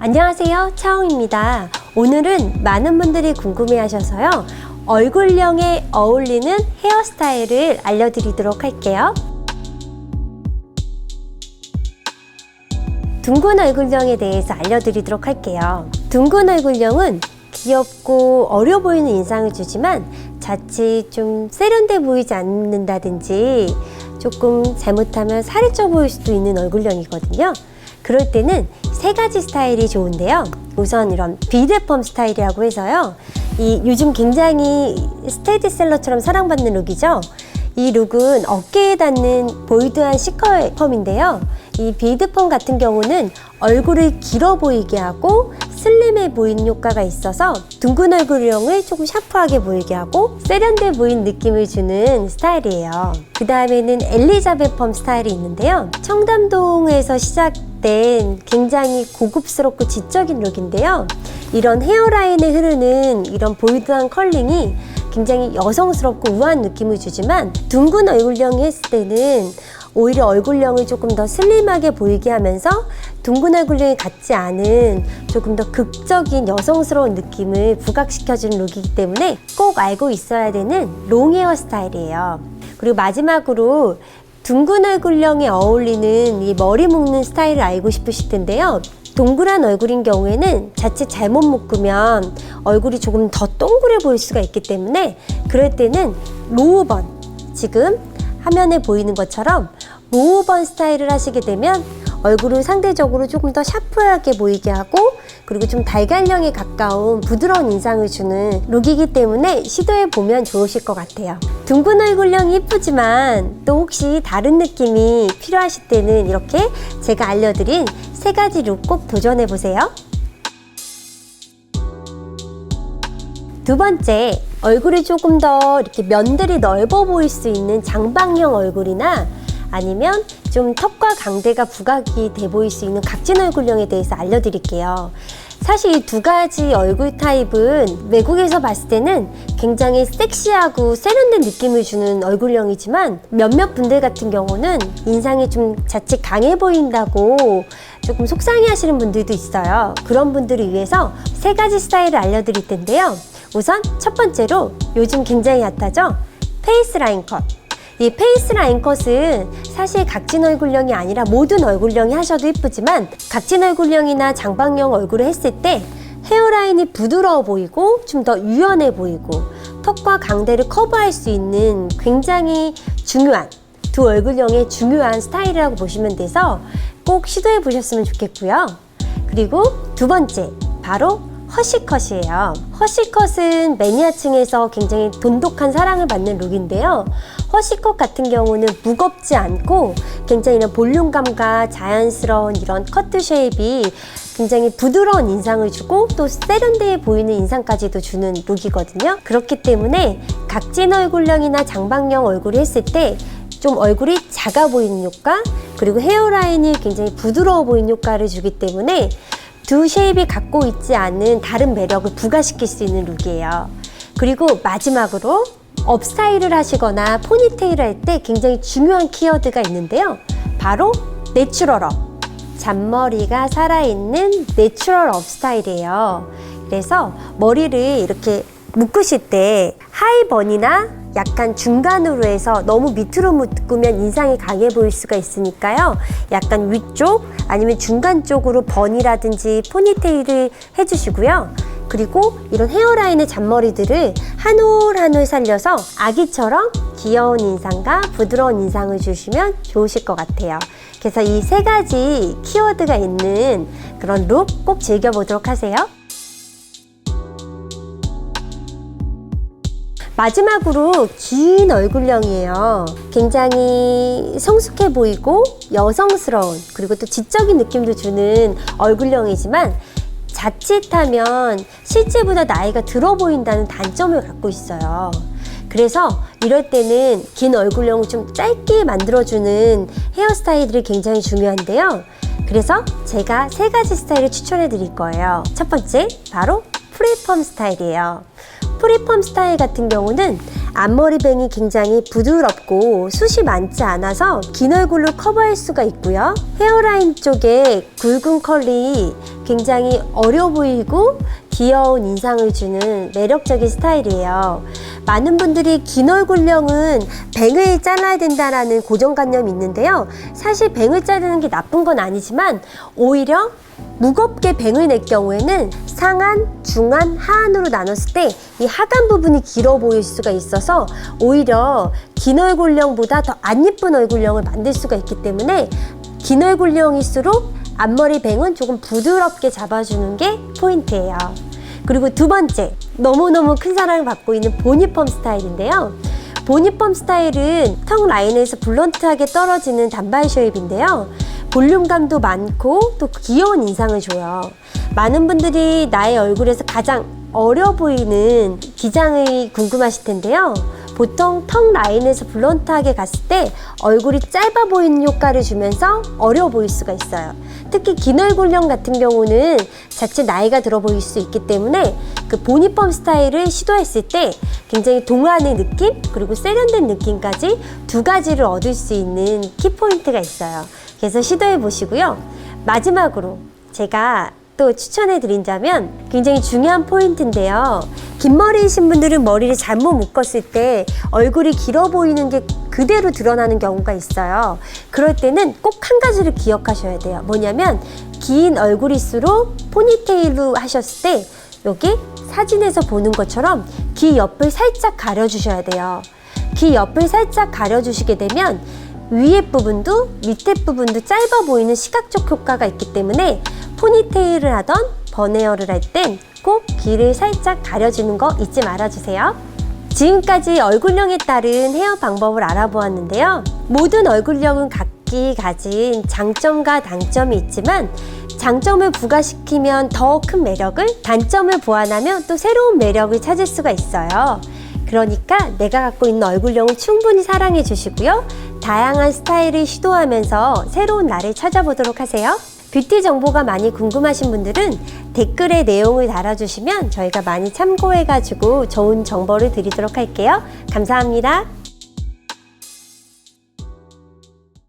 안녕하세요. 차홍입니다. 오늘은 많은 분들이 궁금해 하셔서요. 얼굴형에 어울리는 헤어스타일을 알려드리도록 할게요. 둥근 얼굴형에 대해서 알려드리도록 할게요. 둥근 얼굴형은 귀엽고 어려 보이는 인상을 주지만 자칫 좀 세련돼 보이지 않는다든지 조금 잘못하면 살이 쪄 보일 수도 있는 얼굴형이거든요. 그럴 때는 세 가지 스타일이 좋은데요. 우선 이런 비대펌 스타일이라고 해서요. 이 요즘 굉장히 스테디셀러처럼 사랑받는 룩이죠. 이 룩은 어깨에 닿는 보이드한 시커 펌인데요. 이 비드펌 같은 경우는 얼굴을 길어 보이게 하고 슬림해 보이는 효과가 있어서 둥근 얼굴형을 조금 샤프하게 보이게 하고 세련돼 보이는 느낌을 주는 스타일이에요. 그 다음에는 엘리자베 펌 스타일이 있는데요. 청담동에서 시작된 굉장히 고급스럽고 지적인 룩인데요. 이런 헤어라인에 흐르는 이런 보이드한 컬링이 굉장히 여성스럽고 우아한 느낌을 주지만 둥근 얼굴형이 했을 때는 오히려 얼굴형을 조금 더 슬림하게 보이게 하면서 둥근 얼굴형이 같지 않은 조금 더 극적인 여성스러운 느낌을 부각시켜주는 룩이기 때문에 꼭 알고 있어야 되는 롱 헤어 스타일이에요. 그리고 마지막으로 둥근 얼굴형에 어울리는 이 머리 묶는 스타일을 알고 싶으실 텐데요. 동그란 얼굴인 경우에는 자칫 잘못 묶으면 얼굴이 조금 더 동그래 보일 수가 있기 때문에 그럴 때는 로우번 지금 화면에 보이는 것처럼 로우번 스타일을 하시게 되면 얼굴을 상대적으로 조금 더 샤프하게 보이게 하고 그리고 좀 달걀형에 가까운 부드러운 인상을 주는 룩이기 때문에 시도해 보면 좋으실 것 같아요. 둥근 얼굴형이 이쁘지만 또 혹시 다른 느낌이 필요하실 때는 이렇게 제가 알려드린 세 가지 룩 꼭 도전해 보세요. 두 번째, 얼굴이 조금 더 이렇게 면들이 넓어 보일 수 있는 장방형 얼굴이나 아니면 좀 턱과 강대가 부각이 돼 보일 수 있는 각진 얼굴형에 대해서 알려드릴게요. 사실 이 두 가지 얼굴 타입은 외국에서 봤을 때는 굉장히 섹시하고 세련된 느낌을 주는 얼굴형이지만 몇몇 분들 같은 경우는 인상이 좀 자칫 강해 보인다고 조금 속상해 하시는 분들도 있어요. 그런 분들을 위해서 세 가지 스타일을 알려드릴 텐데요. 우선 첫 번째로 요즘 굉장히 핫하죠? 페이스 라인 컷. 이 페이스 라인 컷은 사실 각진 얼굴형이 아니라 모든 얼굴형이 하셔도 이쁘지만 각진 얼굴형이나 장방형 얼굴을 했을 때 헤어라인이 부드러워 보이고 좀 더 유연해 보이고 턱과 강대를 커버할 수 있는 굉장히 중요한 두 얼굴형의 중요한 스타일이라고 보시면 돼서 꼭 시도해 보셨으면 좋겠고요. 그리고 두 번째 바로 허쉬컷이에요. 허쉬컷은 매니아층에서 굉장히 돈독한 사랑을 받는 룩인데요. 허쉬컷 같은 경우는 무겁지 않고 굉장히 이런 볼륨감과 자연스러운 이런 커트 쉐입이 굉장히 부드러운 인상을 주고 또 세련돼 보이는 인상까지도 주는 룩이거든요. 그렇기 때문에 각진 얼굴형이나 장방형 얼굴을 했을 때 좀 얼굴이 작아 보이는 효과 그리고 헤어라인이 굉장히 부드러워 보이는 효과를 주기 때문에 두 쉐입이 갖고 있지 않은 다른 매력을 부과시킬 수 있는 룩이에요. 그리고 마지막으로 업스타일을 하시거나 포니테일을 할때 굉장히 중요한 키워드가 있는데요. 바로 내추럴업. 잔머리가 살아있는 내추럴 업 스타일이에요. 그래서 머리를 이렇게 묶으실 때 하이번이나 약간 중간으로 해서 너무 밑으로 묶으면 인상이 강해 보일 수가 있으니까요. 약간 위쪽 아니면 중간 쪽으로 번이라든지 포니테일을 해주시고요. 그리고 이런 헤어라인의 잔머리들을 한 올 한 올 살려서 아기처럼 귀여운 인상과 부드러운 인상을 주시면 좋으실 것 같아요. 그래서 이 세 가지 키워드가 있는 그런 룩 꼭 즐겨보도록 하세요. 마지막으로 긴 얼굴형이에요. 굉장히 성숙해 보이고 여성스러운 그리고 또 지적인 느낌도 주는 얼굴형이지만 자칫하면 실제보다 나이가 들어 보인다는 단점을 갖고 있어요. 그래서 이럴 때는 긴 얼굴형을 좀 짧게 만들어주는 헤어스타일들이 굉장히 중요한데요. 그래서 제가 세 가지 스타일을 추천해 드릴 거예요. 첫 번째, 바로 프리펌 스타일이에요. 프리펌 스타일 같은 경우는 앞머리뱅이 굉장히 부드럽고 숱이 많지 않아서 긴 얼굴로 커버할 수가 있고요. 헤어라인 쪽에 굵은 컬이 굉장히 어려 보이고 귀여운 인상을 주는 매력적인 스타일이에요. 많은 분들이 긴 얼굴형은 뱅을 잘라야 된다라는 고정관념이 있는데요. 사실 뱅을 자르는 게 나쁜 건 아니지만 오히려 무겁게 뱅을 낼 경우에는 상안, 중안, 하안으로 나눴을 때 이 하단 부분이 길어 보일 수가 있어서 오히려 긴 얼굴형보다 더 안 예쁜 얼굴형을 만들 수가 있기 때문에 긴 얼굴형일수록 앞머리 뱅은 조금 부드럽게 잡아주는 게 포인트예요. 그리고 두 번째, 너무너무 큰 사랑을 받고 있는 보니펌 스타일인데요. 보니펌 스타일은 턱 라인에서 블런트하게 떨어지는 단발 쉐입인데요. 볼륨감도 많고 또 귀여운 인상을 줘요. 많은 분들이 나의 얼굴에서 가장 어려 보이는 기장이 궁금하실 텐데요. 보통 턱 라인에서 블런트하게 갔을 때 얼굴이 짧아 보이는 효과를 주면서 어려 보일 수가 있어요. 특히 긴 얼굴형 같은 경우는 자칫 나이가 들어 보일 수 있기 때문에 그 보니펌 스타일을 시도했을 때 굉장히 동안의 느낌 그리고 세련된 느낌까지 두 가지를 얻을 수 있는 키포인트가 있어요. 그래서 시도해 보시고요. 마지막으로 제가 또 추천해 드린다면 굉장히 중요한 포인트인데요. 긴 머리이신 분들은 머리를 잘못 묶었을 때 얼굴이 길어 보이는 게 그대로 드러나는 경우가 있어요. 그럴 때는 꼭 한 가지를 기억하셔야 돼요. 뭐냐면 긴 얼굴일수록 포니테일로 하셨을 때 여기 사진에서 보는 것처럼 귀 옆을 살짝 가려주셔야 돼요. 귀 옆을 살짝 가려주시게 되면 위에 부분도 밑에 부분도 짧아 보이는 시각적 효과가 있기 때문에 포니테일을 하던 버네어를 할 땐 꼭 귀를 살짝 가려주는 거 잊지 말아주세요. 지금까지 얼굴형에 따른 헤어 방법을 알아보았는데요. 모든 얼굴형은 각기 가진 장점과 단점이 있지만 장점을 부과시키면 더 큰 매력을, 단점을 보완하면 또 새로운 매력을 찾을 수가 있어요. 그러니까 내가 갖고 있는 얼굴형을 충분히 사랑해 주시고요. 다양한 스타일을 시도하면서 새로운 나를 찾아보도록 하세요. 뷰티 정보가 많이 궁금하신 분들은 댓글에 내용을 달아주시면 저희가 많이 참고해가지고 좋은 정보를 드리도록 할게요. 감사합니다.